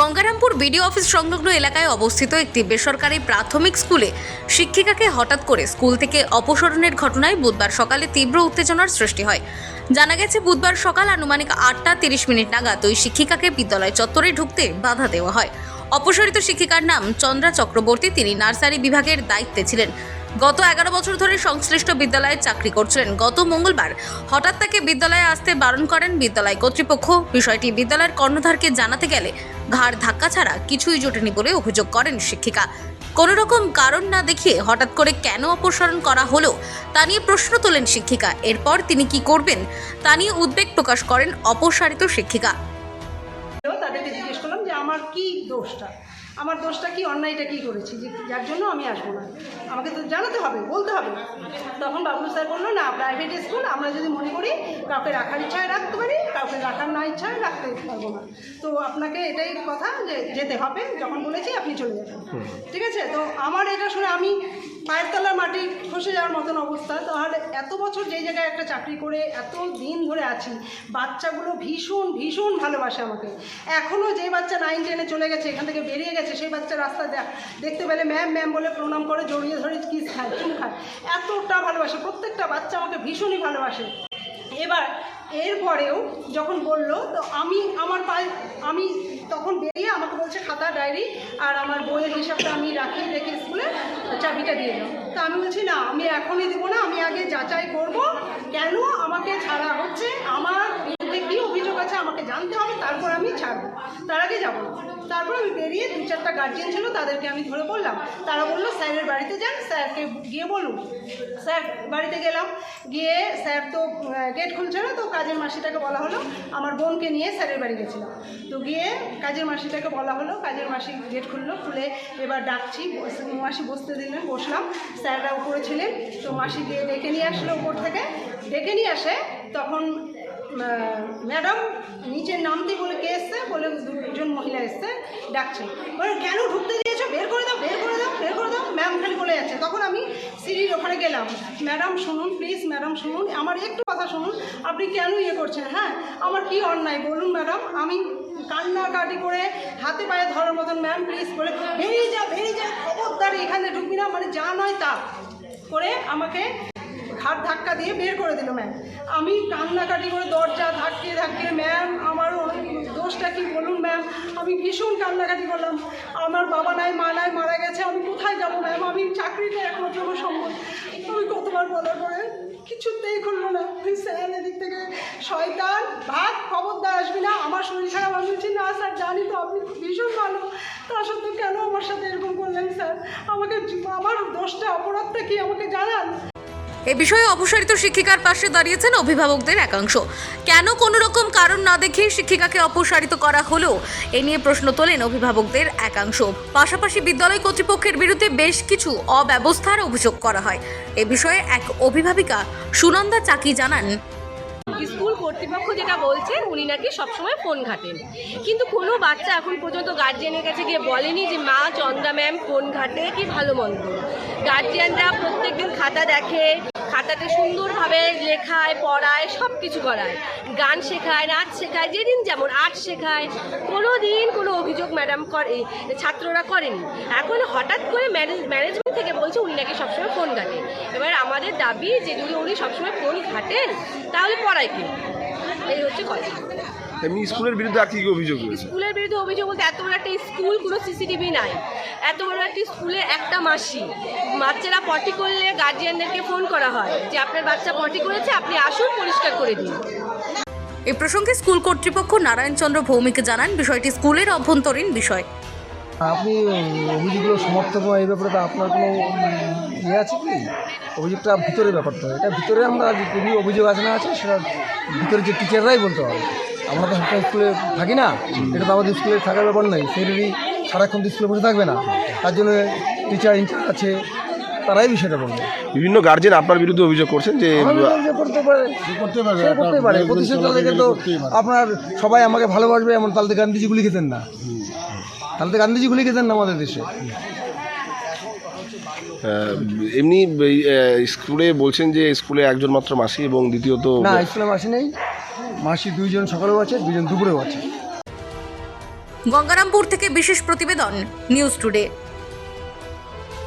Gangarampur BDO office সংলগ্ন এলাকায় অবস্থিত একটি বেসরকারি প্রাথমিক স্কুলে শিক্ষিকাকে হঠাৎ করে স্কুল থেকে অপসারণের ঘটনায় বুধবার সকালে তীব্র উত্তেজনার সৃষ্টি হয়। জানা গেছে, বুধবার সকাল আনুমানিক আটটা তিরিশ মিনিট নাগাদ ওই শিক্ষিকাকে বিদ্যালয় চত্বরে ঢুকতে বাধা দেওয়া হয়। অপসারিত শিক্ষিকার নাম চন্দ্রা চক্রবর্তী। তিনি নার্সারি বিভাগের দায়িত্বে ছিলেন। গত এগারো বছর ধরে সংশ্লিষ্ট বিদ্যালয়ে চাকরি করছিলেন গত মঙ্গলবার হঠাৎ তাকে বিদ্যালয়ে আসতে বারণ করেন বিদ্যালয় কর্তৃপক্ষ। বিষয়টি বিদ্যালয়ের কর্ণধারকে জানাতে গেলে ঘাড় ধাক্কা ছাড়া কিছুই জোটেনি বলে অভিযোগ করেন শিক্ষিকা। কোনো রকম কারণ না দেখিয়ে হঠাৎ করে কেন অপসারণ করা হলো, তা নিয়ে প্রশ্ন তোলেন শিক্ষিকা। এরপর তিনি কি করবেন, তা নিয়ে উদ্বেগ প্রকাশ করেন অপসারিত শিক্ষিকা। তাদেরকে জিজ্ঞেস করলাম যে, আমার কি দোষটা? আমার দোষটা কি অন্যায়টা কি করেছি? যে যার জন্য আমি আসব না। আমাকে তো জানাতে হবে বলতে হবে। তখন বাবলু স্যার বলল না প্রাইভেট স্কুল আমরা যদি মনে করি কাউকে রাখার ইচ্ছায় রাখতে পারি কাউকে রাখার না ইচ্ছায় রাখতে পারব না। তো আপনাকে এটাই কথা যে যেতে হবে যখন বলেছি আপনি চলে যাবেন। ঠিক আছে? তো আমার এটা শুনে আমি পায়ের তলার মাটি খসে যাওয়ার মতন অবস্থা। তাহলে এত বছর যেই জায়গায় একটা চাকরি করে এত দিন ধরে আছি, বাচ্চাগুলো ভীষণ ভীষণ ভালোবাসে আমাকে। এখনও যে বাচ্চা নাইন টেনে চলে গেছে, এখান থেকে বেরিয়ে গেছে, সেই বাচ্চা রাস্তা দেখ- দেখতে পেলে ম্যাম ম্যাম বলে প্রণাম করে, জড়িয়ে ধরে কিস খায় চুম খায়। এতটা ভালোবাসে, প্রত্যেকটা বাচ্চা আমাকে ভীষণই ভালোবাসে। এবার এরপরেও যখন বলল, তো আমি আমার পায়ে, আমি তখন বেরিয়ে আমাকে বলছে, খাতা, ডায়েরি আর আমার বইয়ের হিসাবটা আমি রাখি রেখে স্কুলে চাবিটা দিয়ে দাও। তা আমি বলছি, না, আমি এখনই দেবো না, আমি আগে যাচাই করব। কেন আমাকে ছাড়া হচ্ছে? আমার বিরুদ্ধে কী অভিযোগ আছে আমাকে জানতে হবে, তারপর আমি ছাড়বো। তার আগে যাব তারপর আমি বেরিয়ে দু চারটা গার্জিয়ান ছিল, তাদেরকে আমি ধরে বললাম। তারা বলল, স্যারের বাড়িতে যান, স্যারকে গিয়ে বলুন। স্যার, বাড়িতে গেলাম। গিয়ে স্যার তো গেট খুলছে না, তো কাজের মাসিটাকে বলা হলো, আমার বোনকে নিয়ে স্যারের বাড়ি গেছিলাম। তো গিয়ে কাজের মাসিটাকে বলা হলো, কাজের মাসি গেট খুললো, খুলে এবার ডাকছি মাসি বসতে দিলেন, বসলাম। স্যাররা উপরে ছিলেন, তো মাসি গিয়ে ডেকে নিয়ে আসলো উপর থেকে। ডেকে নিয়ে আসে তখন ম্যাডাম নিচে নামতে বলে কে এসছে? বলে দুজন মহিলা এসছে, ডাকছে। বলে, কেন ঢুকতে দিয়েছ? বের করে দাও, বের করে দাও, বের করে দাও। ম্যাম খালি বলে যাচ্ছে। তখন আমি সিঁড়ির ওখানে গেলাম। ম্যাডাম, শুনুন, প্লিজ, ম্যাডাম, শুনুন। আমার একটু কথা শুনুন। আপনি কেন ইয়ে করছেন? হ্যাঁ আমার কি অন্যায়? বলুন, ম্যাডাম, আমি কান্নাকাটি করে হাতে পায়ে ধরার মতন, ম্যাম, প্লিজ বলে, বেরিয়ে যা বেরিয়ে যা খবরদার এখানে ঢুকবি না। মানে যা নয় তা। করে আমাকে ঘাট ধাক্কা দিয়ে বের করে দিল ম্যাম আমি কান্নাকাটি করে দরজা ধাক্কিয়ে ধাক্কিয়ে ম্যাম আমার দোষটা কি বলুন ম্যাম আমি ভীষণ কান্নাকাটি করলাম। আমার বাবা নাই, মা নাই, মারা গেছে, আমি কোথায় যাব ম্যাম আমি চাকরিটা একমাত্র আমার সম্ভব আমি কতবার বলার পরে কিছুতেই খুললো না। স্যার এদিক থেকে শয়তান, ভাগ খবরদার আসবি না। আমার শরীর খারাপ, আমি বলছি, না স্যার জানি তো আপনি ভীষণ ভালো। তা সত্ত্বেও কেন আমার সাথে এরকম করলেন স্যার আমাকে, আমার দোষটা, অপরাধটা কি আমাকে জানান? এ বিষয়ে অপসারিত শিক্ষিকার পাশে দাঁড়িয়েছেন অভিভাবকদের একাংশ। কেন কোনো রকম কারণ না দেখে শিক্ষিকাকে অপসারিত করা হলো, এ নিয়ে প্রশ্ন তোলেন অভিভাবকদের একাংশ। পাশাপাশি বিদ্যালয় কর্তৃপক্ষের বিরুদ্ধে বেশ কিছু অব্যবস্থার অভিযোগ করা হয়। এ বিষয়ে এক অভিভাবিকা সুনন্দা চাকি জানান। স্কুল কর্তৃপক্ষ যেটা বলছেন, উনি নাকি সবসময় ফোন ঘাটেন। কিন্তু কোনো বাচ্চা এখন পর্যন্ত গার্জিয়ানের কাছে গিয়ে বলেনি যে, মা চন্দ্রা ম্যাম, ফোন ঘাটে, কি ভালো মন্দ? গার্জিয়ানরা প্রত্যেকদিন খাতা দেখে খাতাতে সুন্দরভাবে লেখায়, পড়ায় সব কিছু করায়। গান শেখায়, নাচ শেখায়, যেদিন যেমন আর্ট শেখায় কোনো দিন কোনো অভিযোগ ম্যাডাম করে, ছাত্ররা করেনি। এখন হঠাৎ করে ম্যানেজমেন্ট থেকে বলছে উনি নাকি সবসময় ফোন ঘাটে। এবার আমাদের দাবি যে যদি উনি সবসময় ফোন ঘাটেন, তাহলে পড়ায় কি? এই হচ্ছে কথা। এমনি স্কুলের বিরুদ্ধে আর কি কি অভিযোগ রয়েছে? স্কুলের বিরুদ্ধে অভিযোগ বলতে এত বড় একটা স্কুল কোনো সিসিটিভি নাই। এত বড় একটি স্কুলে একটা মাসি। বাচ্চারা পটি করলে গার্জিয়ানদেরকে ফোন করা হয় যে আপনার বাচ্চা পটি করেছে আপনি আসুন পরিষ্কার করে দিন। এ প্রসঙ্গে স্কুল কর্তৃপক্ষ নারায়ণচন্দ্র ভৌমিকে জানান বিষয়টি স্কুলের অভ্যন্তরীণ বিষয়। আপনি অভিযোগগুলো সমর্থক এই ব্যাপারে তো আপনার কোনো ইয়ে আছে কি? অভিযোগটা ভিতরের ব্যাপারটা। এটা ভিতরে আমরা যদি অভিযোগ আছে না আছে সেটা ভিতরে যে টিচাররাই বলতে হবে আমরা তো সবসময় স্কুলে থাকি না এটা তো আমাদের স্কুলে থাকার ব্যাপার নেই সেটারই সারাক্ষণ তো স্কুলে বসে থাকবে না। তার জন্য টিচার ইনচার্জ আছে তারাই বিষয়টা বলবে। বিভিন্ন গার্জেন আপনার বিরুদ্ধে অভিযোগ করছেন যে করতে পারে। করতে পারে করতে পারে। থেকে তো আপনার সবাই আমাকে ভালোবাসবে এমন তাহলে তো গান্ধীজি গুলি খেতেন না। তাহলে তো গান্ধীজি খুলে গেছেন আমাদের দেশে? এমনি স্কুলে বলছেন যে স্কুলে একজন মাত্র মাসি এবং দ্বিতীয়ত না স্কুলে মাসি নেই। মাসি দুইজন সকালেও আছে দুইজন দুপুরেও আছে। গঙ্গারামপুর থেকে বিশেষ প্রতিবেদন নিউজ টুডে।